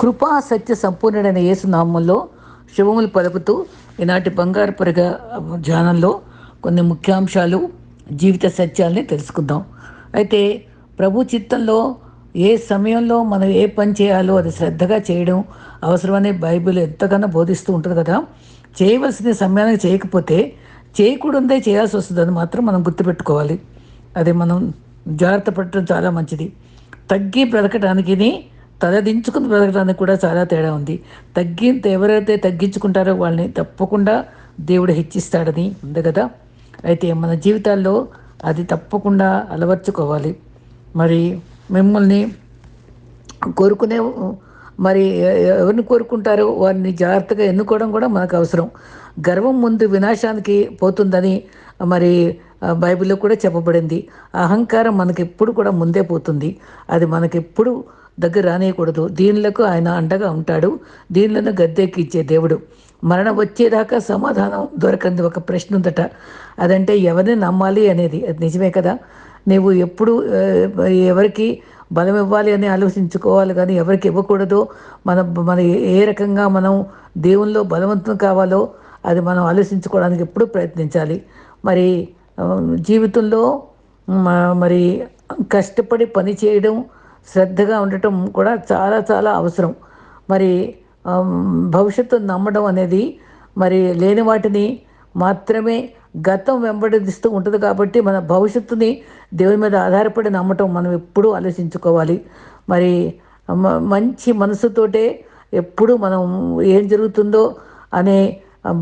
కృపా సత్య సంపూర్ణుడైన యేసు నామంలో శుభములు పలుకుతూ ఈనాటి బంగారు పొరగ ధ్యానంలో కొన్ని ముఖ్యాంశాలు జీవిత సత్యాలని తెలుసుకుందాం. అయితే ప్రభు చిత్తంలో ఏ సమయంలో మనం ఏ పని చేయాలో అది శ్రద్ధగా చేయడం అవసరమని బైబిల్ ఎంతగానో బోధిస్తూ ఉంటుంది కదా. చేయవలసిన సమయానికి చేయకపోతే చేయకూడదే చేయాల్సి వస్తుందని మాత్రం మనం గుర్తుపెట్టుకోవాలి. అది మనం జాగ్రత్త పడటం చాలా మంచిది. తగ్గి బ్రతకటానికి తలదించుకుని బ్రతకడానికి కూడా చాలా తేడా ఉంది. తగ్గి ఎవరైతే తగ్గించుకుంటారో వాళ్ళని తప్పకుండా దేవుడు హెచ్చిస్తాడని ఉంది కదా. అయితే మన జీవితాల్లో అది తప్పకుండా అలవర్చుకోవాలి. మరి మిమ్మల్ని కోరుకునే మరి ఎవరిని కోరుకుంటారో వారిని జాగ్రత్తగా ఎన్నుకోవడం కూడా మనకు అవసరం. గర్వం ముందు వినాశానికి పోతుందని మరి బైబిల్లో కూడా చెప్పబడింది. అహంకారం మనకి ఎప్పుడు కూడా ముందే పోతుంది. అది మనకెప్పుడు దగ్గర రానియకూడదు. దీనిలకు ఆయన అండగా ఉంటాడు. దీనిలను గద్దెక్కిచ్చే దేవుడు. మరణం వచ్చేదాకా సమాధానం దొరకంది ఒక ప్రశ్న ఉందట. అదంటే ఎవరిని నమ్మాలి అనేది? అది నిజమే కదా? నీవు ఎప్పుడు ఎవరికి బలం ఇవ్వాలి అని ఆలోచించుకోవాలి కానీ ఎవరికి ఇవ్వకూడదో? మన మన ఏ రకంగా మనం దేవుల్లో బలవంతం కావాలో అది మనం ఆలోచించుకోవడానికి ఎప్పుడు ప్రయత్నించాలి. మరి జీవితంలో మరి కష్టపడి పని చేయడం శ్రద్ధగా ఉండటం కూడా చాలా చాలా అవసరం. మరి భవిష్యత్తు నమ్మడం అనేది మరి లేని వాటిని మాత్రమే గతం వెంబడిస్తూ ఉంటుంది కాబట్టి మన భవిష్యత్తుని దేవుని మీద ఆధారపడి నమ్మటం మనం ఎప్పుడూ ఆలోచించుకోవాలి. మరి మంచి మనసుతోటే ఎప్పుడు మనం ఏం జరుగుతుందో అనే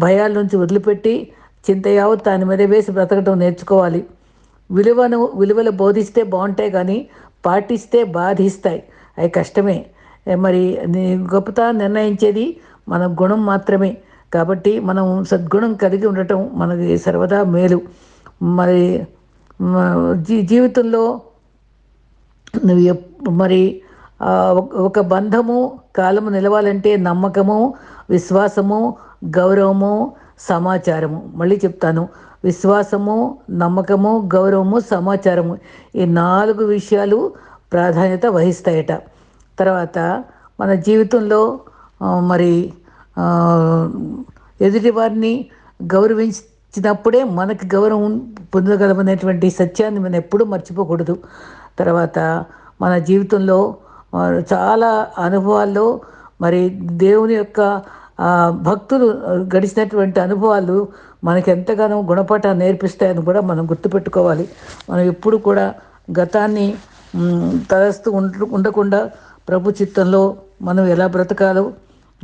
భయాల నుంచి వదిలిపెట్టి చింత యావత్ దాని మీద వేసి బ్రతకటం నేర్చుకోవాలి. విలువను విలువలు బోధిస్తే బాగుంటాయి కానీ పాటిస్తే బాధిస్తాయి. అవి కష్టమే. మరి గొప్పత నిర్ణయించేది మన గుణం మాత్రమే. కాబట్టి మనం సద్గుణం కలిగి ఉండటం మనకి సర్వదా మేలు. మరి జీ జీవితంలో నువ్వు మరి ఒక బంధము కాలము నిలవాలంటే నమ్మకము విశ్వాసము గౌరవము సమాచారము. మళ్ళీ చెప్తాను. విశ్వాసము నమ్మకము గౌరవము సమాచారము ఈ నాలుగు విషయాలు ప్రాధాన్యత వహిస్తాయట. తర్వాత మన జీవితంలో మరి ఎదుటి వారిని గౌరవించినప్పుడే మనకి గౌరవం పొందగలమనేటువంటి సత్యాన్ని మనం ఎప్పుడూ మర్చిపోకూడదు. తర్వాత మన జీవితంలో చాలా అనుభవాల్లో మరి దేవుని యొక్క భక్తులు గడిచినటువంటి అనుభవాలు మనకి ఎంతగానో గుణపాఠాన్ని నేర్పిస్తాయని కూడా మనం గుర్తుపెట్టుకోవాలి. మనం ఎప్పుడు కూడా గతాన్ని తలస్తూ ఉండకుండా ప్రభు చిత్తంలో మనం ఎలా బ్రతకాలో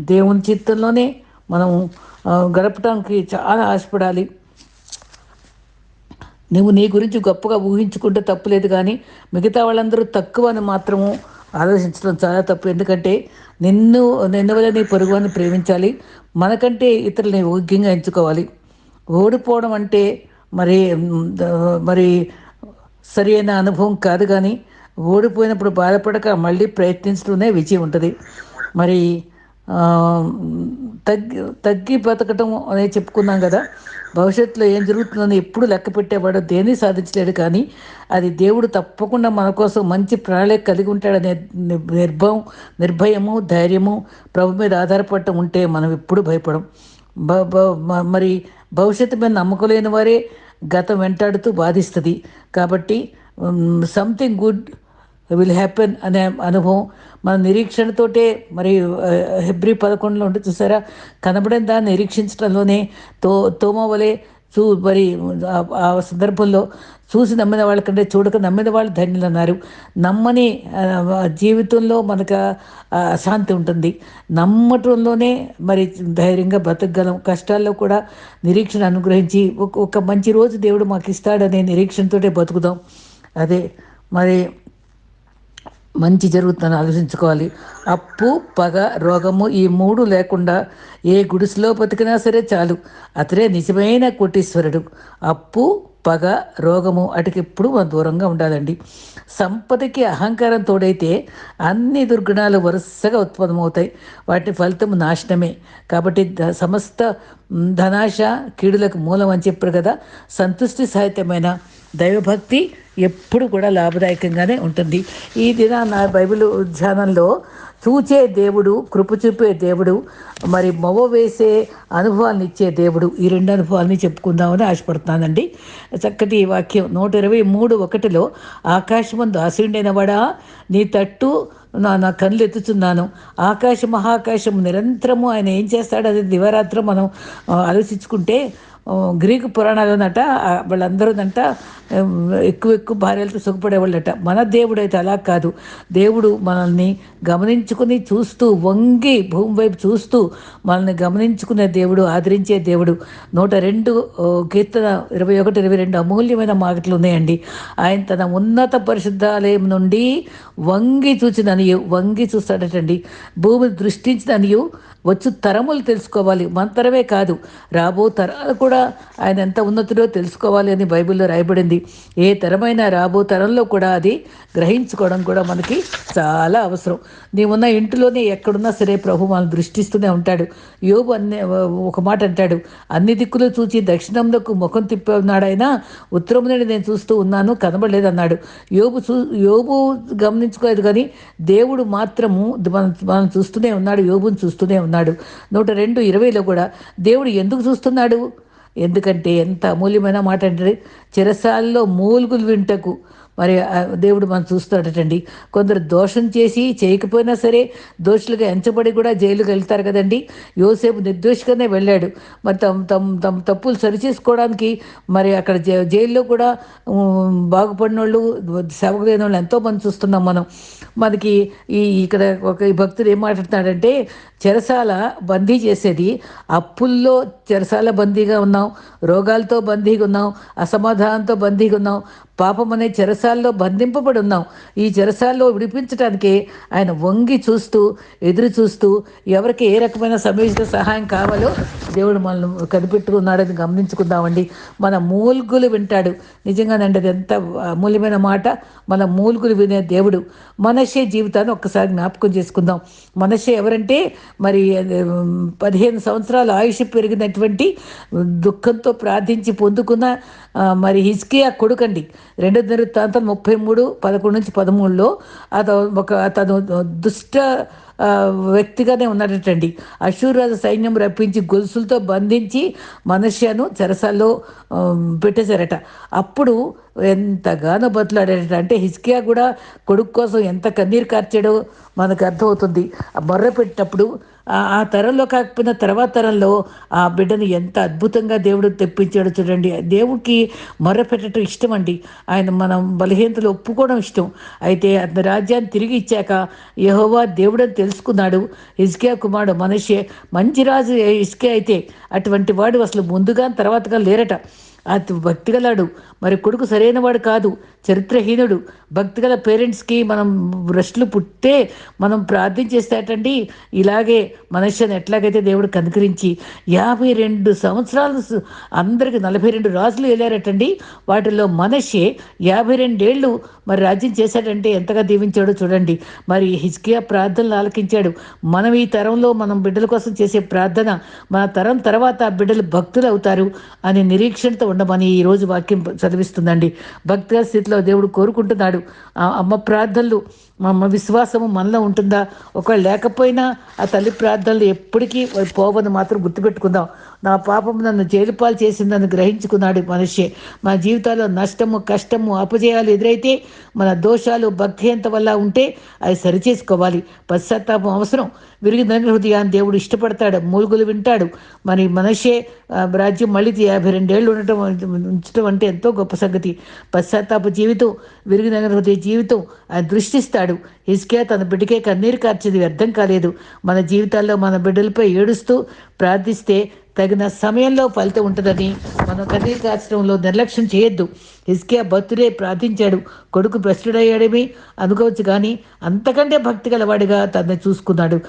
దేవుని చిత్తంలోనే మనం గడపడానికి చాలా ఆశపడాలి. నువ్వు నీ గురించి గొప్పగా ఊహించుకుంటే తప్పులేదు కానీ మిగతా వాళ్ళందరూ తక్కువ అని మాత్రము ఆలోచించడం చాలా తప్పు. ఎందుకంటే నిన్ను నిన్న వల్ల నీ పొరుగుని ప్రేమించాలి. మనకంటే ఇతరులని యోగ్యంగా ఎంచుకోవాలి. ఓడిపోవడం అంటే మరి మరి సరి అయిన అనుభవం కాదు కానీ ఓడిపోయినప్పుడు బాధపడక మళ్ళీ ప్రయత్నిస్తూనే విజయం ఉంటుంది. మరి తగ్గి తగ్గి బతకటం అనేది చెప్పుకున్నాం కదా. భవిష్యత్తులో ఏం జరుగుతుందని ఎప్పుడు లెక్క పెట్టేవాడు దేన్ని సాధించలేడు కానీ అది దేవుడు తప్పకుండా మన కోసం మంచి ప్రణాళిక కలిగి ఉంటాడనే నిర్భయం నిర్భయము ధైర్యము ప్రభు మీద ఆధారపడటం ఉంటే మనం ఎప్పుడు భయపడం. మరి భవిష్యత్తు మీద నమ్మకం లేని వారే గతం వెంటాడుతూ బాధిస్తుంది. కాబట్టి సంథింగ్ గుడ్ విల్ హ్యాపెన్ అనే అనుభవం. మన నిరీక్షణతోటే మరి హెబ్రి పదకొండులో ఉంటే చూసారా? కనబడిన దాన్ని నిరీక్షించడంలోనే తో తోమవలే చూ మరి ఆ సందర్భంలో చూసి నమ్మిన వాళ్ళకంటే చూడక నమ్మిన వాళ్ళు ధన్యులు అన్నారు. నమ్మని జీవితంలో మనకు అశాంతి ఉంటుంది. నమ్మటంలోనే మరి ధైర్యంగా బ్రతకగలం. కష్టాల్లో కూడా నిరీక్షణ అనుగ్రహించి ఒక మంచి రోజు దేవుడు మాకు ఇస్తాడనే నిరీక్షణతోటే బతుకుదాం. అదే మరి మంచి జరుగుతుందని ఆలోచించుకోవాలి. అప్పు పగ రోగము ఈ మూడు లేకుండా ఏ గుడిసెలో బతికినా సరే చాలు. అతడే నిజమైన కోటీశ్వరుడు. అప్పు పగ రోగము అటుకెప్పుడు మనం దూరంగా ఉండాలండి. సంపదకి అహంకారం తోడైతే అన్ని దుర్గుణాలు వరుసగా ఉత్పన్నమవుతాయి. వాటి ఫలితం నాశనమే. కాబట్టి సమస్త ధనాశ కీడులకు మూలం అని చెప్పారు కదా. సంతుష్టి సాహిత్యమైన దైవభక్తి ఎప్పుడు కూడా లాభదాయకంగానే ఉంటుంది. ఈ దినాన నా బైబిల్ ధ్యానంలో చూచే దేవుడు కృప చూపే దేవుడు మరి మొవ వేసే అనుభవాన్ని ఇచ్చే దేవుడు. ఈ రెండు అనుభవాలని చెప్పుకుందామని ఆశపడుతున్నానండి. చక్కటి ఈ వాక్యం నూట ఇరవై మూడు ఒకటిలో ఆకాశమందు ఆశీండైన వాడా నీ తట్టు నా నా కళ్ళు ఎత్తుచున్నాను. ఆకాశ మహాకాశం నిరంతరము ఆయన ఏం చేస్తాడు అది దివరాత్రం మనం ఆలోచించుకుంటే గ్రీకు పురాణాలు వాళ్ళందరూ వాళ్ళందరూనంట ఎక్కువ ఎక్కువ భార్యలతో సుఖపడేవాళ్ళట. మన దేవుడు అయితే అలా కాదు. దేవుడు మనల్ని గమనించుకుని చూస్తూ వంగి భూమి వైపు చూస్తూ మనల్ని గమనించుకునే దేవుడు ఆదరించే దేవుడు. నూట రెండు కీర్తన ఇరవై ఒకటి ఇరవై రెండు అమూల్యమైన మాటలు ఉన్నాయండి. ఆయన తన ఉన్నత పరిశుద్ధాలయం నుండి వంగి చూచిననియు వంగి చూస్తాడటండి. భూమిని దృష్టించిననియు వచ్చు తరములు తెలుసుకోవాలి. మన తరమే కాదు. రాబో తరాలు కూడా ఆయన ఎంత ఉన్నతుడో తెలుసుకోవాలి అని బైబిల్లో రాయబడింది. ఏ తరమైన రాబో తరంలో కూడా అది గ్రహించుకోవడం కూడా మనకి చాలా అవసరం. నీవున్న ఇంటిలోనే ఎక్కడున్నా సరే ప్రభు మనం దృష్టిస్తూనే ఉంటాడు. యోబు అన్ని ఒక మాట అంటాడు అన్ని దిక్కులు చూచి దక్షిణంలోకి ముఖం తిప్పి ఉన్నాడైనా ఉత్తరం నుండి నేను చూస్తూ ఉన్నాను కనబడలేదన్నాడు. యోబు చూ యోబు గమనించుకోలేదు కానీ దేవుడు మాత్రము మనం మనం చూస్తూనే ఉన్నాడు యోబుని చూస్తూనే ఉన్నాడు. నూట రెండు ఇరవైలో కూడా దేవుడు ఎందుకు చూస్తున్నాడు? ఎందుకంటే ఎంత అమూల్యమైన మాట అంటే చిరసాల్లో మూలుగులు వింటకు. మరి దేవుడు మనం చూస్తాడటండి కొందరు దోషం చేసి చేయకపోయినా సరే దోషులుగా ఎంచబడి కూడా జైలుకి వెళ్తారు కదండి. యోసేపు నిర్దోషిగానే వెళ్ళాడు. మరి తమ తమ తమ తప్పులు సరిచేసుకోవడానికి మరి అక్కడ జైల్లో కూడా బాగుపడిన వాళ్ళు సేవకులైన వాళ్ళు ఎంతోమంది చూస్తున్నాం మనం. మనకి ఈ ఇక్కడ ఒక ఈ భక్తుడు ఏం మాట్లాడుతున్నాడంటే చెరసాల బందీ చేసేది అప్పుల్లో చెరసాల బందీగా ఉన్నాం రోగాలతో బందీగా ఉన్నాం అసమాధానంతో బందీగా ఉన్నాం పాపం అనే చెరసాల్లో బంధింపబడి ఉన్నాం ఈ చెరసాల్లో విడిపించడానికే ఆయన వంగి చూస్తూ ఎదురు చూస్తూ ఎవరికి ఏ రకమైన సమయోచిత సహాయం కావాలో దేవుడు మనల్ని కనిపెట్టుకున్నాడని గమనించుకుందామండి. మన మూల్గులు వింటాడు. నిజంగానండి అది ఎంత అమూల్యమైన మాట. మన మూల్గులు వినే దేవుడు. మనషే జీవితాన్ని ఒక్కసారి జ్ఞాపకం చేసుకుందాం. మనషే ఎవరంటే మరి అది, పదిహేను సంవత్సరాల ఆయుష్ పెరిగినటువంటి దుఃఖంతో ప్రార్థించి పొందుకున్న మరి మరి హిజ్కియా కొడుకండి. రెండో దృత్తాంతం ముప్పై మూడు పదకొండు నుంచి పదమూడులో అతను ఒక అతను దుష్ట వ్యక్తిగానే ఉన్నాడటండి. అశూరాజు సైన్యం రప్పించి గొలుసులతో బంధించి మనుష్యను చెరసాల్లో పెట్టేశారట. అప్పుడు ఎంతగానో బతులాడాడట అంటే హిస్కియా కూడా కొడుకు కోసం ఎంత కన్నీరు కార్చాడో మనకు అర్థమవుతుంది. ఆ మొర్ర పెట్టినప్పుడు ఆ- తరంలో కాకపోయినా తర్వాత తరంలో ఆ బిడ్డను ఎంత అద్భుతంగా దేవుడు తెప్పించాడు చూడండి. దేవుడికి మొర్ర పెట్టడం ఇష్టం అండి. ఆయన మనం బలహీనతలు ఒప్పుకోవడం ఇష్టం. అయితే అతని రాజ్యాన్ని తిరిగి ఇచ్చాక యహోవా దేవుడని తెలుసుకున్నాడు. హిజ్కియా కుమారుడు మనిషి మంచి రాజు ఇస్కే అయితే అటువంటి వాడు అసలు ముందుగా తర్వాతగా లేరట. అతి భక్తిగలాడు. మరి కొడుకు సరైన వాడు కాదు చరిత్రహీనుడు. భక్తిగల పేరెంట్స్కి మనం రెస్ట్లు పుట్టే మనం ప్రార్థించేసేటండి. ఇలాగే మనుష్యను ఎట్లాగైతే దేవుడు కనుకరించి యాభై రెండు సంవత్సరాలు అందరికి నలభై రెండు రాజులు వెళ్ళారటండి వాటిల్లో మనషే యాభై రెండేళ్ళు మరి రాజ్యం చేశాడంటే ఎంతగా దీవించాడో చూడండి. మరి హిజ్కియా ప్రార్థనలు ఆలకించాడు. మనం ఈ తరంలో మనం బిడ్డల కోసం చేసే ప్రార్థన మన తరం తర్వాత ఆ బిడ్డలు భక్తులు అవుతారు అనే నిరీక్షణతో ఉండమని ఈ రోజు వాక్యం చదివిస్తుందండి. భక్తిగా స్థితిలో దేవుడు కోరుకుంటున్నాడు. అమ్మ ప్రార్థనలు మా అమ్మ విశ్వాసము మనలో ఉంటుందా? ఒకవేళ లేకపోయినా ఆ తల్లి ప్రార్థనలు ఎప్పటికీ పోవని మాత్రం గుర్తుపెట్టుకుందాం. నా పాపం నన్ను జైలుపాలు చేసిందని గ్రహించుకున్నాడు మనిషి. మా జీవితాల్లో నష్టము కష్టము అపజయాలు ఎదురైతే మన దోషాలు భక్తిహీనత వల్ల ఉంటే అది సరిచేసుకోవాలి. పశ్చాత్తాపం అవసరం. విరిగిన హృదయాన్ని దేవుడు ఇష్టపడతాడు. మూలుగులు వింటాడు. మరి మనిషే రాజ్యం మళ్ళీ యాభై రెండేళ్ళు ఉండటం ఉంచడం అంటే ఎంతో గొప్ప సంగతి. పశ్చాత్తాప జీవితం విరిగిన హృదయ జీవితం ఆయన దృష్టిస్తాడు. ఇసుకే తన బిడ్డకే కన్నీరు కార్చేది వ్యర్థం కాలేదు. మన జీవితాల్లో మన బిడ్డలపై ఏడుస్తూ ప్రార్థిస్తే తగిన సమయంలో ఫలితం ఉంటుందని మనం కన్నీరు కార్చడంలో నిర్లక్ష్యం చేయొద్దు. హిస్కియా భక్తుడే ప్రార్థించాడు. కొడుకు భ్రష్టుడయ్యాడేమి? అనుకోవచ్చు కానీ అంతకంటే భక్తి గలవాడిగా తనని చూసుకున్నాడు.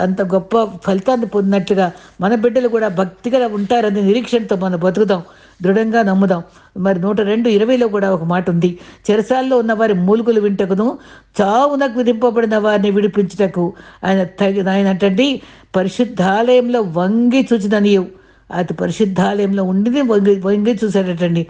అంత గొప్ప ఫలితాన్ని పొందినట్లుగా మన బిడ్డలు కూడా భక్తిగా ఉంటారని నిరీక్షణతో మనం బతుకుదాం. దృఢంగా నమ్ముదాం. మరి నూట రెండు ఇరవైలో కూడా ఒక మాట ఉంది. చెరసాల్లో ఉన్న వారి మూలుగులు వింటకును చావునకు విధింపబడిన వారిని విడిపించుటకు ఆయన తగిన ఆయన అంటండి పరిశుద్ధాలయంలో వంగి చూచిననియవు అతి పరిశుద్ధాలయంలో ఉండినే వంగి వంగి చూశాడటండి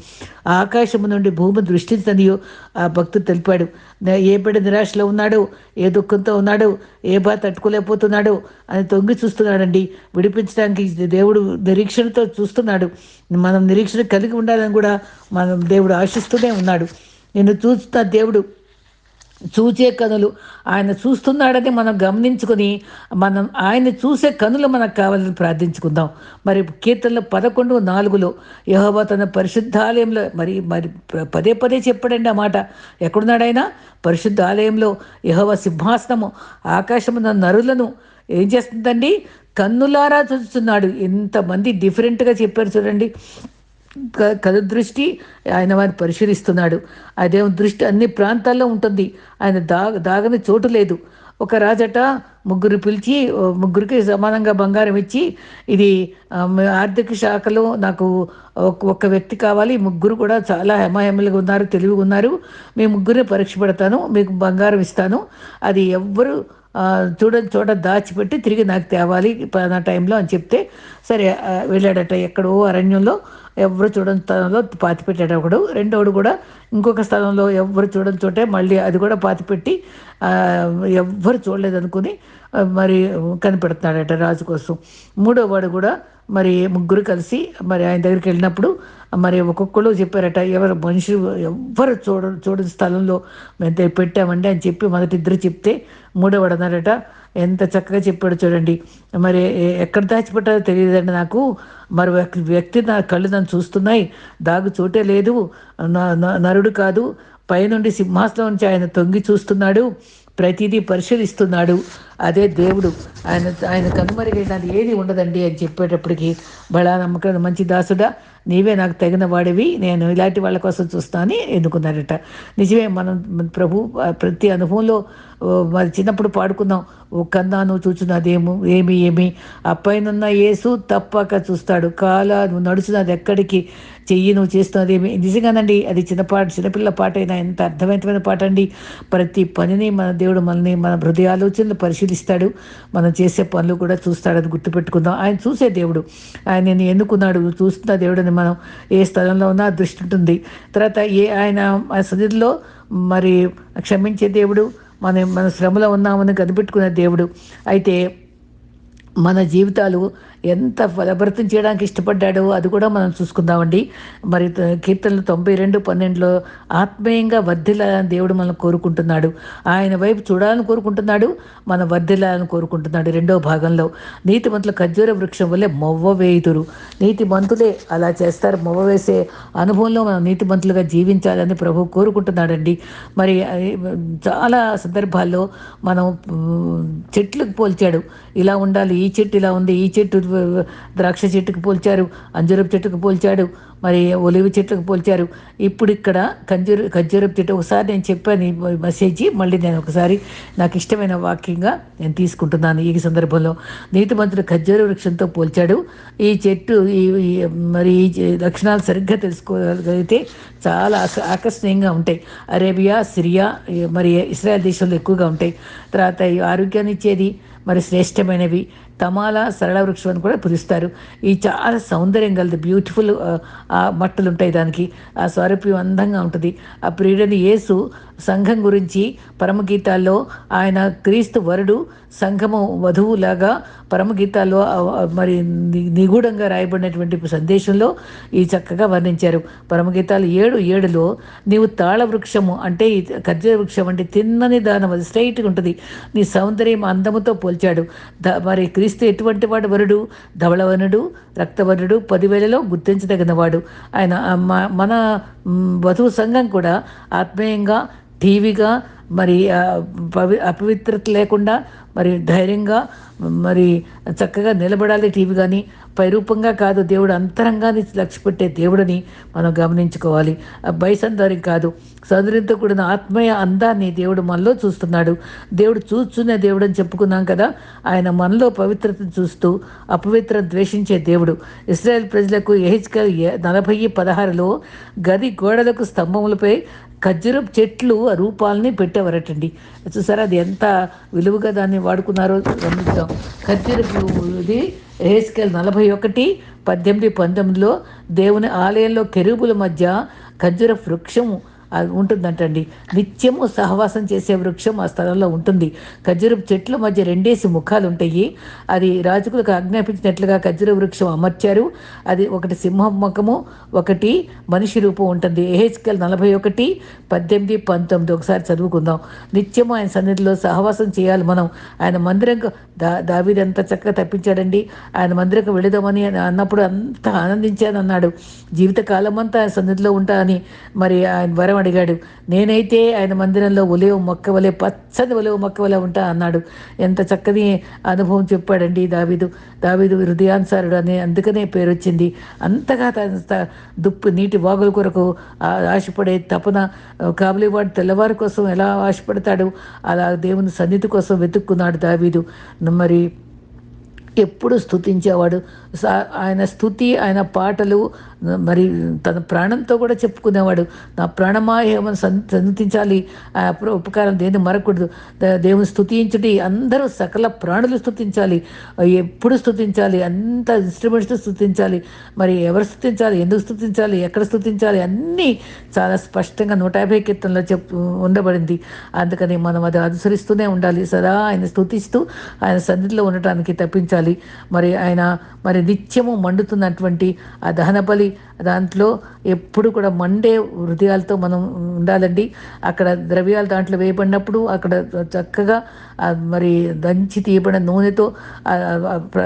ఆకాశము నుండి భూమి దృష్టించనియో. ఆ భక్తుడు తెలిపాడు ఏ బిడ్డ నిరాశలో ఉన్నాడు? ఏ దుఃఖంతో ఉన్నాడు? ఏ బాధ తట్టుకోలేకపోతున్నాడు? అని తొంగి చూస్తున్నాడండి. విడిపించడానికి దేవుడు నిరీక్షణతో చూస్తున్నాడు. మనం నిరీక్షణ కలిగి ఉండాలని కూడా మనం దేవుడు ఆశిస్తూనే ఉన్నాడు. నేను చూస్తున్న దేవుడు చూచే కనులు. ఆయన చూస్తున్నాడని మనం గమనించుకొని మనం ఆయన చూసే కనులు మనకు కావాలని ప్రార్థించుకుందాం. మరి కీర్తనలో పదకొండు నాలుగులో యహోవా తన పరిశుద్ధాలయంలో మరి మరి పదే పదే చెప్పాడండి ఆ మాట. ఎక్కడున్నాడు ఆయన? పరిశుద్ధ ఆలయంలో యహోవ సింహాసనము ఆకాశమున నరులను ఏం చేస్తుందండి? కన్నులారా చూస్తున్నాడు. ఎంతమంది డిఫరెంట్గా చెప్పారు చూడండి. దృష్టి ఆయన వారిని పరిశీలిస్తున్నాడు. ఆ దేవుని దృష్టి అన్ని ప్రాంతాల్లో ఉంటుంది. ఆయన దాగ దాగని చోటు లేదు. ఒక రాజట ముగ్గురు పిలిచి ముగ్గురికి సమానంగా బంగారం ఇచ్చి ఇది ఆర్థిక శాఖలో నాకు ఒక్క వ్యక్తి కావాలి. ముగ్గురు కూడా చాలా హెమాహెమలుగా ఉన్నారు తెలివిగా ఉన్నారు. మీ ముగ్గురిని పరీక్ష పెడతాను మీకు బంగారం ఇస్తాను. అది ఎవ్వరు చూడ చూడని చోట దాచిపెట్టి తిరిగి నాకు తేవాలి పలానా టైంలో అని చెప్తే సరే వెళ్ళాడట ఎక్కడో అరణ్యంలో. ఎవరు చూడని స్థలంలో పాతిపెట్టాడు ఒకడు. రెండోడు కూడా ఇంకొక స్థలంలో ఎవ్వరు చూడని చోటే మళ్ళీ అది కూడా పాతిపెట్టి ఎవ్వరు చూడలేదనుకుని మరి కనిపెడుతున్నాడట రాజు కోసం. మూడో వాడు కూడా మరి ముగ్గురు కలిసి మరి ఆయన దగ్గరికి వెళ్ళినప్పుడు మరి ఒక్కొక్కరు చెప్పారట ఎవరు మనుషులు ఎవ్వరు చూడ చూడని స్థలంలో మేము పెట్టామండి అని చెప్పి మొదటి ఇద్దరు చెప్తే మూడోవాడు అన్నారట ఎంత చక్కగా చెప్పాడు చూడండి. మరి ఎక్కడ దాచిపెట్టాలో తెలియదండి నాకు. మరి వ్యక్తి నా కళ్ళు నన్ను చూస్తున్నాయి. దాగు చోటే లేదు. నరుడు కాదు. పైనుండి సింహాసనం నుంచి ఆయన తొంగి చూస్తున్నాడు. ప్రతిదీ పరిశీలిస్తున్నాడు. అదే దేవుడు. ఆయన ఆయన కనుమరుగైనది ఏది ఉండదండి అని చెప్పేటప్పటికి బలా నమ్మకం మంచి దాసుడా నీవే నాకు తగిన వాడివి. నేను ఇలాంటి వాళ్ళ కోసం చూస్తానని ఎన్నుకున్నాడట నిజమే మనం ప్రభు ప్రతి అనుభవంలో మరి చిన్నప్పుడు పాడుకున్నాం ఓ కన్నాను చూచున్నదేమో ఏమి ఏమి. ఆ పైనున్న యేసు తప్పక చూస్తాడు. కాల నువ్వు నడుచున్నది ఎక్కడికి? చెయ్యి నువ్వు చేస్తున్నదేమి. నిజంగానండి అది చిన్న పాట చిన్నపిల్ల పాట అయినా ఎంత అర్థవంతమైన పాట అండి. ప్రతి పనిని మన దేవుడు మనల్ని మన హృదయ ఆలోచనలు పరిశీలిస్తాడు. మనం చేసే పనులు కూడా చూస్తాడని గుర్తుపెట్టుకుందాం. ఆయన చూసే దేవుడు. ఆయన నేను ఎన్నుకున్నాడు. చూస్తున్న దేవుడని మనం ఏ స్థలంలో ఉన్నా దృష్టి ఉంటుంది. తర్వాత ఏ ఆయన సన్నిధిలో మరి క్షమించే దేవుడు మన మన శ్రమలో ఉన్నామని కనిపెట్టుకునే దేవుడు. అయితే మన జీవితాలు ఎంత ఫలభరితం చేయడానికి ఇష్టపడ్డాడో అది కూడా మనం చూసుకుందామండి. మరి కీర్తనలు తొంభై రెండు పన్నెండులో ఆత్మీయంగా వర్ధిల్లాలని దేవుడు మనం కోరుకుంటున్నాడు. ఆయన వైపు చూడాలని కోరుకుంటున్నాడు మన వర్ధిల్లాలని కోరుకుంటున్నాడు రెండో భాగంలో. నీతిమంతుల ఖర్జూర వృక్షం వల్లే మొవ్వ వేయుదురు. నీతిమంతులే అలా చేస్తారు. మొవ్వ వేసే అనుభవంలో మనం నీతిమంతులుగా జీవించాలని ప్రభు కోరుకుంటున్నాడండి. మరి చాలా సందర్భాల్లో మనం చెట్లకు పోల్చాడు. ఇలా ఉండాలి ఈ చెట్టు ఇలా ఉంది ఈ చెట్టు ద్రాక్ష చెట్టుకు పోల్చారు అంజరపు చెట్టుకు పోల్చాడు. మరి ఒలివ చెట్టుకు పోల్చారు. ఇప్పుడు ఇక్కడ ఖర్జూర ఖర్జూరపు చెట్టు ఒకసారి నేను చెప్పాను ఈ మెసేజ్ మళ్ళీ నేను ఒకసారి నాకు ఇష్టమైన వాక్యంగా నేను తీసుకుంటున్నాను ఈ సందర్భంలో. నీతిమంతుడు ఖర్జూర వృక్షంతో పోల్చాడు. ఈ చెట్టు ఈ మరి ఈ లక్షణాలు సరిగ్గా తెలుసుకోగలిగితే చాలా ఆకర్షణీయంగా ఉంటాయి. అరేబియా సిరియా మరి ఇస్రాయల్ దేశంలో ఎక్కువగా ఉంటాయి. తర్వాత ఈ ఆరోగ్యాన్ని ఇచ్చేది మరి శ్రేష్టమైనవి. తమాల సరళ వృక్షం అని కూడా పిలుస్తారు. ఈ చాలా సౌందర్యం కలదు బ్యూటిఫుల్ ఆ మట్టలు ఉంటాయి దానికి. ఆ స్వరూప్యం అందంగా ఉంటుంది. ఆ ప్రియుడని యేసు సంఘం గురించి పరమగీతాల్లో ఆయన క్రీస్తు వరుడు సంఘము వధువులాగా పరమగీతాల్లో మరి ని- నిగూఢంగా రాయబడినటువంటి సందేశంలో ఈ చక్కగా వర్ణించారు. పరమగీతాలు ఏడు ఏడులో నీవు తాళ వృక్షము అంటే ఖర్జూర వృక్షం అంటే తిన్నని దానం అది స్ట్రైట్గా ఉంటుంది. నీ సౌందర్యం అందముతో పోల్చాడు. ద మరి క్రీస్తు ఎటువంటి వాడు వరుడు? ధవళవనుడు రక్తవర్ణుడు పదివేలలో గుర్తించదగినవాడు. ఆయన మన వధువు సంఘం కూడా ఆత్మీయంగా టీవీగా మరి పవి అపవిత్రత లేకుండా మరి ధైర్యంగా మరి చక్కగా నిలబడాలి టీవీ కానీ పైరూపంగా కాదు దేవుడు అంతరంగాన్ని లక్ష్య పెట్టే దేవుడని మనం గమనించుకోవాలి. ఆ కాదు. సౌందర్యంతో కూడిన ఆత్మీయ అందాన్ని దేవుడు మనలో చూస్తున్నాడు. దేవుడు చూస్తున్న దేవుడు అని చెప్పుకున్నాం కదా. ఆయన మనలో పవిత్రతను చూస్తూ అపవిత్ర ద్వేషించే దేవుడు. ఇస్రాయేల్ ప్రజలకు ఎహెచ్కల్ నలభై పదహారులో గది గోడలకు స్తంభములపై ఖర్జూరపు చెట్లు ఆ రూపాలని పెట్టేవారటండి. చూసారా అది ఎంత విలువగా దాన్ని వాడుకున్నారో గమనిద్దాం. ఖర్జూరపు ఇది ఏస్కేల్ నలభై ఒకటి పద్దెనిమిది పంతొమ్మిదిలో దేవుని ఆలయంలో కెరూబుల మధ్య ఖజ్జర వృక్షము ఉంటుందంటండి. నిత్యము సహవాసం చేసే వృక్షం ఆ స్థలంలో ఉంటుంది. ఖర్జూరపు చెట్ల మధ్య రెండేసి ముఖాలు ఉంటాయి అది రాజుకులకు ఆజ్ఞాపించినట్లుగా ఖర్జూర వృక్షం అమర్చారు. అది ఒకటి సింహం ముఖము ఒకటి మనిషి రూపం ఉంటుంది. ఏహెచ్కెల్ నలభై ఒకటి పద్దెనిమిది పంతొమ్మిది. ఒకసారి చదువుకుందాం. నిత్యము ఆయన సన్నిధిలో సహవాసం చేయాలి మనం. ఆయన మందిరంకు దా దావీది ఎంత చక్కగా తప్పించాడండి. ఆయన మందిరకు వెళదామని అన్నప్పుడు అంత ఆనందించాను అన్నాడు జీవితకాలం అంతా ఆయన సన్నిధిలో ఉంటా అని మరి ఆయన వరం అడిగాడు. నేనైతే ఆయన మందిరంలో ఒలేవు మొక్క వలె పచ్చని ఒలేవు మొక్క వలె ఉంటా అన్నాడు. ఎంత చక్కని అనుభవం చెప్పాడండి దావీదు. దావీదు హృదయాన్సారుడు అని అందుకనే పేరు వచ్చింది అంతగా తన దుప్పు నీటి వాగుల కొరకు ఆశపడే తపన కాబలివాడు తెల్లవారి కోసం ఎలా ఆశపడతాడు? అలా దేవుని సన్నిధి కోసం వెతుక్కున్నాడు దావీదు. మరి ఎప్పుడు స్థుతించేవాడు ఆయన స్థుతి ఆయన పాటలు మరి తన ప్రాణంతో కూడా చెప్పుకునేవాడు. నా ప్రాణమా ఏమని సంతించాలి? ఆ ఉపకారం దేని మరకూడదు? దేవుని స్థుతించుటి అందరూ సకల ప్రాణులు స్థుతించాలి ఎప్పుడు స్థుతించాలి అంత ఇన్స్ట్రుమెంట్స్ స్థుతించాలి మరి ఎవరు స్థుతించాలి ఎందుకు స్థుతించాలి ఎక్కడ స్థుతించాలి అన్నీ చాలా స్పష్టంగా నూట యాభై కీర్తనలో చెప్పు ఉండబడింది. అందుకని మనం అది అనుసరిస్తూనే ఉండాలి. సదా ఆయన స్థుతిస్తూ ఆయన సన్నిధిలో ఉండటానికి తప్పించాలి. మరి ఆయన మరి నిత్యము మండుతున్నటువంటి ఆ దహన బలి దాంట్లో ఎప్పుడు కూడా మండే హృదయాలతో మనం ఉండాలండి. అక్కడ ద్రవ్యాలు దాంట్లో వేయబడినప్పుడు అక్కడ చక్కగా మరి దంచి తీయబడిన నూనెతో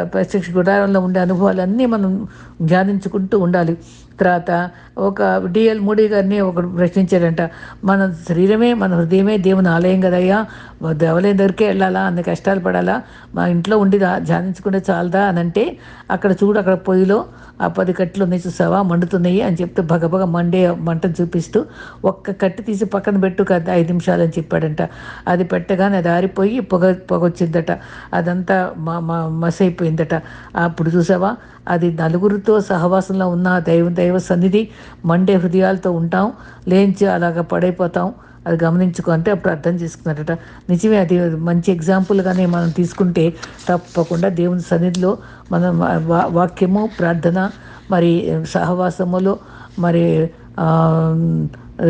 ప్రత్యక్ష గుడారంలో ఉండే అనుభవాలన్నీ మనం ధ్యానించుకుంటూ ఉండాలి. తర్వాత ఒక డిఎల్ మోడీ గారిని ఒకడు ప్రశ్నించాడంట మన శరీరమే మన హృదయమే దేవుని ఆలయం కదయ్యా? దేవాలయం దగ్గరికే వెళ్ళాలా? అన్ని కష్టాలు పడాలా? మా ఇంట్లో ఉండి ధ్యానించుకుంటే చాలదా? అని అంటే అక్కడ చూడు అక్కడ పొయ్యిలో ఆ పది కట్టెలు ఉన్నాయి చూసావా? మండుతున్నాయి అని చెప్తే భగభగ మండే మంటను చూపిస్తూ ఒక్క కట్టి తీసి పక్కన పెట్టు కదా ఐదు నిమిషాలు అని చెప్పాడంట. అది పెట్టగానే అది ఆరిపోయి పొగ పొగ వచ్చిందట. అదంతా మా మా మస్ అయిపోయిందట. అప్పుడు చూసావా? అది నలుగురితో సహవాసంలో ఉన్న దైవ దైవ సన్నిధి మండే హృదయాలతో ఉంటాం. లేంచి అలాగ పడైపోతాం. అది గమనించుకో అంటే అప్పుడు అర్థం చేసుకున్నారట నిజమే అది మంచి ఎగ్జాంపుల్గానే మనం తీసుకుంటే తప్పకుండా దేవుని సన్నిధిలో మనం వాక్యము ప్రార్థన మరి సహవాసములో మరి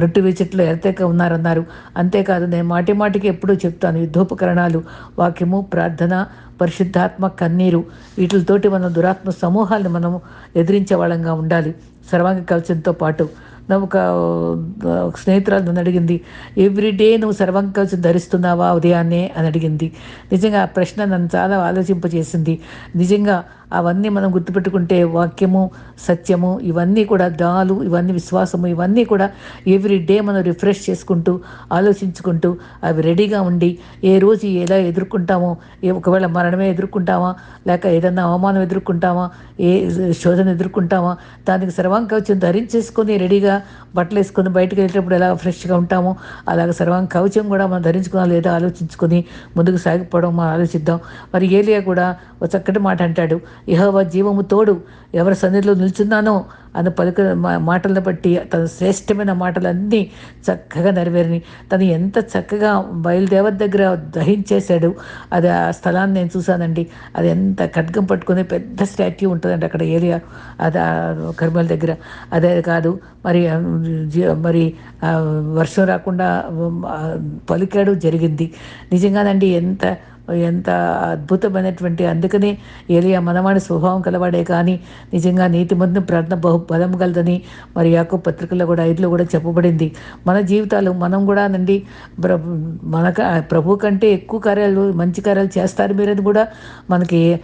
రొట్టె విచెట్లు ఎరతేక ఉన్నారన్నారు. అంతేకాదు నేను మాటి మాటికి ఎప్పుడూ చెప్తాను యుద్ధోపకరణాలు వాక్యము ప్రార్థన పరిశుద్ధాత్మ కన్నీరు వీటితోటి మనం దురాత్మ సమూహాలను మనము ఎదిరించే వాళ్ళంగా ఉండాలి. సర్వాంగ కవచంతో పాటు ఒక స్నేహితురాలు నన్ను అడిగింది ఎవ్రీడే నువ్వు సర్వం సర్వంకవచం ధరిస్తున్నావా ఉదయాన్నే? అని అడిగింది. నిజంగా ఆ ప్రశ్న నన్ను చాలా ఆలోచింపజేసింది. నిజంగా అవన్నీ మనం గుర్తుపెట్టుకుంటే వాక్యము సత్యము ఇవన్నీ కూడా దాలు ఇవన్నీ విశ్వాసము ఇవన్నీ కూడా ఎవ్రీ డే మనం రిఫ్రెష్ చేసుకుంటూ ఆలోచించుకుంటూ అవి రెడీగా ఉండి ఏ రోజు ఎలా ఎదుర్కొంటామో ఏ ఒకవేళ మరణమే ఎదుర్కొంటామా లేక ఏదన్నా అవమానం ఎదుర్కొంటామా ఏ శోధన ఎదుర్కొంటామా దానికి సర్వాంకవచం ధరించేసుకొని రెడీగా బట్టలు వేసుకొని బయటకు వెళ్ళేటప్పుడు ఎలా ఫ్రెష్గా ఉంటామో అలాగ సర్వాంగ కవచం కూడా మనం ధరించుకున్నా లేదా ఆలోచించుకొని ముందుకు సాగిపోవడం మనం ఆలోచిద్దాం. మరి ఏలియా కూడా ఒక చక్కటి మాట అంటాడు. ఇహవ జీవము తోడు ఎవరి సన్నిధిలో నిల్చున్నానో అని పలుక మాటలను బట్టి తన శ్రేష్టమైన మాటలన్నీ చక్కగా నెరవేరిని. తను ఎంత చక్కగా బయలుదేవత దగ్గర దహించేశాడు అది ఆ స్థలాన్ని నేను చూశానండి. అది ఎంత ఖడ్గం పట్టుకునే పెద్ద స్టాట్యూ ఉంటుందండి అక్కడ ఏరియా అది కర్మల దగ్గర. అదే కాదు మరి మరి వర్షం రాకుండా పలికాడు జరిగింది. నిజంగానండి ఎంత ఎంత అద్భుతమైనటువంటి అందుకనే ఏలియా మనవాడి స్వభావం కలవాడే కానీ నిజంగా నీతి మందు ప్రార్థన బహు బలం కలదని మరి యాకో పత్రికల్లో కూడా ఐదులో కూడా చెప్పబడింది. మన జీవితాలు మనం కూడా నండి మన ప్రభు కంటే ఎక్కువ కార్యాలు మంచి కార్యాలు చేస్తారు మీరని కూడా మనకి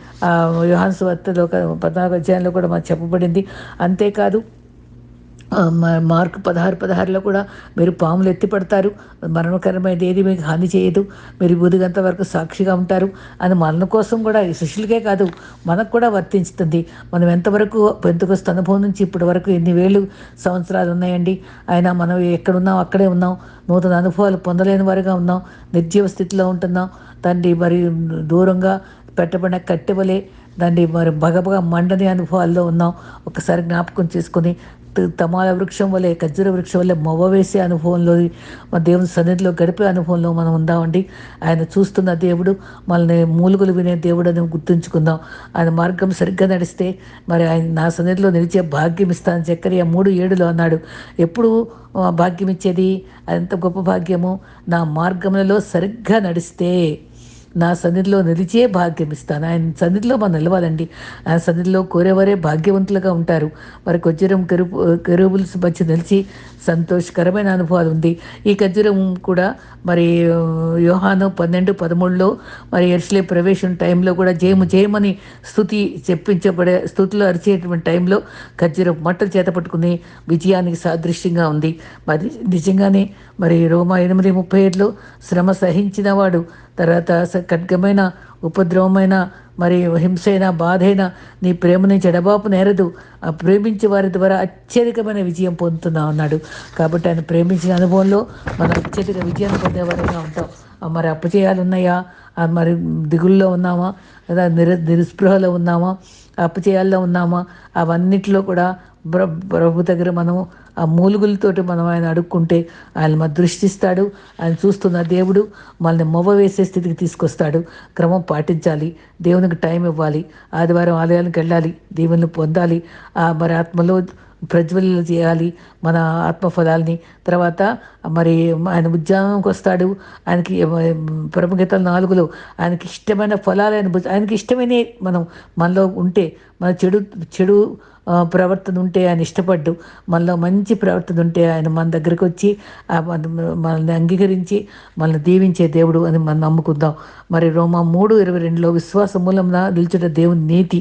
యోహాన్స్ వార్తలో పద్నాలుగు అధ్యాయంలో కూడా మనకు చెప్పబడింది. అంతేకాదు మార్క్ పదహారు పదహారులో కూడా మీరు పాములు ఎత్తిపడతారు మరణకరమైనది ఏది మీకు హాని చేయదు. మీరు బుదిగంత వరకు సాక్షిగా ఉంటారు. అని మరణం కోసం కూడా ఈ శిష్యులకే కాదు మనకు కూడా వర్తించుతుంది. మనం ఎంతవరకు పెంతుకొస్త అనుభవం నుంచి ఇప్పటి వరకు ఎన్ని వేలు సంవత్సరాలు ఉన్నాయండి? అయినా మనం ఎక్కడున్నాం అక్కడే ఉన్నాం. నూతన అనుభవాలు పొందలేని వారుగా ఉన్నాం. నిర్జీవ స్థితిలో ఉంటున్నాం. తండ్రి మరి దూరంగా పెట్టబడిన కట్టెవలే దాన్ని మరి బగబగా మండని అనుభవాల్లో ఉన్నాం. ఒకసారి జ్ఞాపకం చేసుకొని తమాల వృక్షం వల్లే ఖర్జూర వృక్షం వల్లే మొవ్వ వేసే అనుభవంలో మన దేవుని సన్నిధిలో గడిపే అనుభవంలో మనం ఉందామండి. ఆయన చూస్తున్న దేవుడు మనల్ని మూలుగులు వినే దేవుడు అని గుర్తుంచుకుందాం. ఆయన మార్గం సరిగ్గా నడిస్తే మరి ఆయన నా సన్నిధిలో నిలిచే భాగ్యం ఇస్తాను చక్కర మూడు ఏడులో అన్నాడు. ఎప్పుడు భాగ్యం ఇచ్చేది ఎంత గొప్ప భాగ్యము? నా మార్గములలో సరిగ్గా నడిస్తే. నా సన్నిధిలో నిలిచే భాగ్యం ఇస్తాను. ఆయన సన్నిధిలో మనం నిలవాలండి. ఆయన సన్నిధిలో కోరేవారే భాగ్యవంతులుగా ఉంటారు. మరి కొజ్జరం కెరుపు కెరూబుల్స్ మధ్య నిలిచి సంతోషకరమైన అనుభవాలు ఉంది. ఈ ఖజ్జూరం కూడా మరి యోహాను పన్నెండు పదమూడులో మరి ఎర్స్లే ప్రవేశం టైంలో కూడా జయము జయమని స్థుతి చెప్పించబడే స్థుతిలో అరిచేటువంటి టైంలో ఖజ్జూరం మట్టలు చేత పట్టుకుని విజయానికి సాదృశ్యంగా ఉంది. మరి నిజంగానే మరి రోమా ఎనిమిది ముప్పై ఏడులో శ్రమ సహించిన వాడు తర్వాత ఖడ్గమైన ఉపద్రవమైన మరి హింసైన బాధైన నీ ప్రేమని చెడబాపు నేరదు. ఆ ప్రేమించే వారి ద్వారా అత్యధికమైన విజయం పొందుతున్నాం అన్నాడు. కాబట్టి ఆయన ప్రేమించిన అనుభవంలో మనం అత్యధిక విజయాన్ని పొందేవారిగా ఉంటాం. మరి అప్పచేయాలు ఉన్నాయా మరి దిగుల్లో ఉన్నామా? లేదా నిర నిరుస్పృహలో ఉన్నామా? అప్పచేయాల్లో ఉన్నామా? అవన్నిటిలో కూడా ప్రభు దగ్గర మనము ఆ మూలుగులతోటి మనం ఆయన అడుక్కుంటే ఆయన మన దృష్టిస్తాడు ఆయన చూస్తున్న దేవుడు మనల్ని మొవ్వ వేసే స్థితికి తీసుకొస్తాడు. క్రమం పాటించాలి దేవునికి టైం ఇవ్వాలి ఆదివారం ఆలయానికి వెళ్ళాలి దేవుని పొందాలి ఆ మరి ఆత్మలో ప్రజ్వలన చేయాలి మన ఆత్మఫలాల్ని. తర్వాత మరి ఆయన ఉద్యోగంకి వస్తాడు ఆయనకి పరమగీతాలు నాలుగులో ఆయనకి ఇష్టమైన ఫలాలు ఆయన ఆయనకి ఇష్టమైన మనం మనలో ఉంటే మన చెడు చెడు ప్రవర్తన ఉంటే ఆయన ఇష్టపడ్డు. మనలో మంచి ప్రవర్తన ఉంటే ఆయన మన దగ్గరికి వచ్చి మనల్ని అంగీకరించి మనల్ని దీవించే దేవుడు అని మనం నమ్ముకుందాం. మరి రోమా మూడు ఇరవై రెండులో విశ్వాస మూలంన నిల్చుట దేవుని నీతి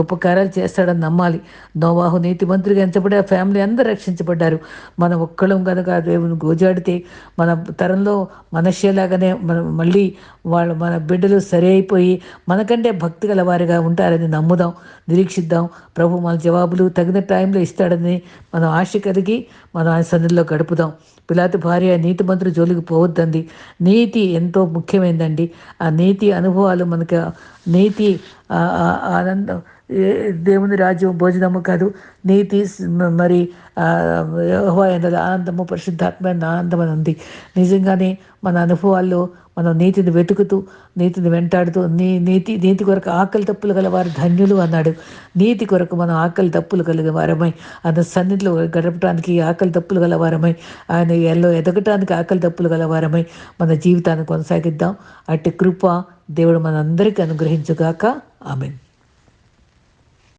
గొప్ప కార్యాలు చేస్తాడని నమ్మాలి. నోవాహు నీతి మంత్రిగా ఎంచబడి ఆ ఫ్యామిలీ అందరూ రక్షించబడ్డారు. మనం ఒక్కడం కనుక దేవుని గోజాడితే మన తరంలో మనశ్యలాగానే మనం మళ్ళీ వాళ్ళు మన బిడ్డలు సరి అయిపోయి మనకంటే భక్తి గల వారిగా ఉంటారని నమ్ముదాం నిరీక్షిద్దాం. ప్రభు మన జవాబు జవాబులు తగిన టైంలో ఇస్తాడని మనం ఆశ కలిగి మనం ఆయన సన్నిధిలో గడుపుదాం. పిలాతి భార్య నీతి మంత్రుల జోలికి పోవద్దండి. నీతి ఎంతో ముఖ్యమైందండి. ఆ నీతి అనుభవాలు మనకు నీతి ఆనందం దేవుని రాజ్యం భోజనము కాదు నీతి మరి ఆనందము పరిశుద్ధాత్మైన ఆనందం అని ఉంది. నిజంగానే మన అనుభవాల్లో మనం నీతిని వెతుకుతూ నీతిని వెంటాడుతూ నీ నీతి నీతి కొరకు ఆకలి తప్పులు గలవారు ధన్యులు అన్నాడు. నీతి కొరకు మనం ఆకలి తప్పులు కలిగిన వారమై ఆయన సన్నిధిలో గడపడానికి ఆకలి తప్పులు గలవారమై ఆయన ఎల్లో ఎదగటానికి ఆకలి తప్పులు గలవారమై మన జీవితాన్ని కొనసాగిద్దాం. అట్టి కృప దేవుడు మనందరికీ అనుగ్రహించుగాక. ఆమెన్.